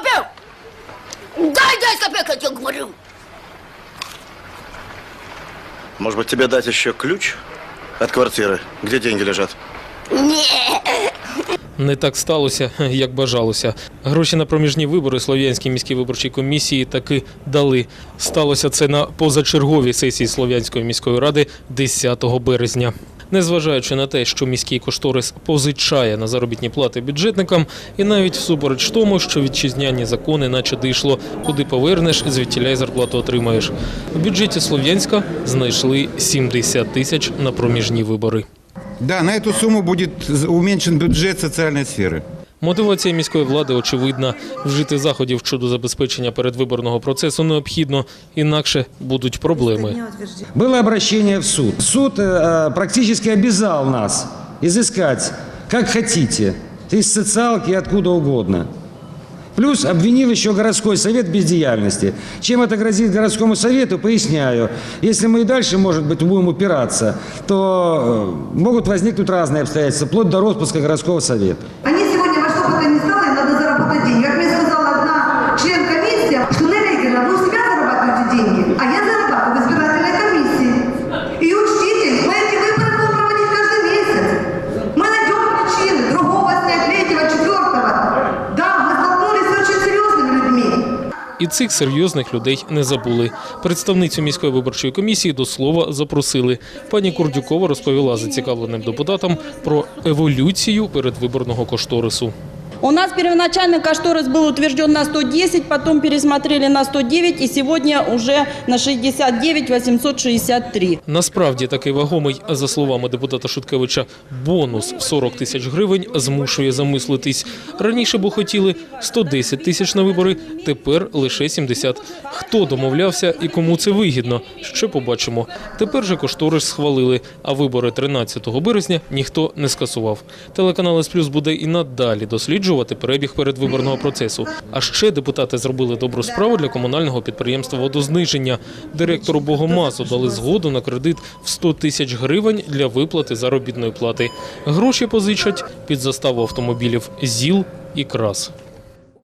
копеек! Дай 10 копеек, я тебе говорю! Может быть, тебе дать еще ключ от квартиры, где деньги лежат? Не, Не так сталося, як бажалося. Гроші на проміжні вибори Слов'янській міській виборчій комісії таки дали. Сталося це на позачерговій сесії Слов'янської міської ради 10 березня. Незважаючи на те, що міський кошторис позичає на заробітні плати бюджетникам, і навіть всупереч тому, що вітчизняні закони, наче дійшло, куди повернеш, звідтіля й зарплату отримаєш. В бюджеті Слов'янська знайшли 70 тисяч на проміжні вибори. Да, на эту сумму будет уменьшен бюджет социальной сферы. Мотивація міської влади очевидна. Вжити заходів щодо забезпечення передвиборного процесу необхідно, інакше будуть проблеми. Было обращение в суд. Суд э, практически обязал нас изыскать, как хотите, из социалки откуда угодно. Плюс обвинил еще городской совет в бездеяльности. Чем это грозит городскому совету, поясняю. Если мы и дальше, может быть, будем упираться, то э, могут возникнуть разные обстоятельства, вплоть до распуска городского совета. Они сегодня во что бы то ни стало, им надо заработать деньги. Как мне сказала одна член комиссии, что Нелли Игоревна, вы у себя зарабатываете деньги, а я зарабатываю в избирательной комиссии. И учтите, мы эти выборы будем проводить каждый месяц. Мы найдем причины другого снять, третьего, четвертого. Да, мы столкнулись с очень серьезными людьми. І цих серйозних людей не забули. Представницю міської виборчої комісії до слова запросили. Пані Курдюкова розповіла зацікавленим депутатам про еволюцію передвиборного кошторису. У нас первоначально кошторис был утвержден на 110, потом пересмотрели на 109 и сегодня уже на 69 863. Насправді такий вагомий, за словами депутата Шуткевича, бонус в 40 тисяч гривень змушує замислитись. Раніше бо хотіли 110 тисяч на вибори, тепер лише 70. Хто домовлявся і кому це вигідно? Ще побачимо. Тепер же кошторис схвалили, а вибори 13 березня ніхто не скасував. Телеканал «С Плюс буде і надалі досліджувати перебіг передвиборного процесу. А ще депутати зробили добру справу для комунального підприємства водозниження. Директору Богомазу дали згоду на кредит в 100 тисяч гривень для виплати заробітної плати. Гроші позичать під заставу автомобілів ЗІЛ і КРАС.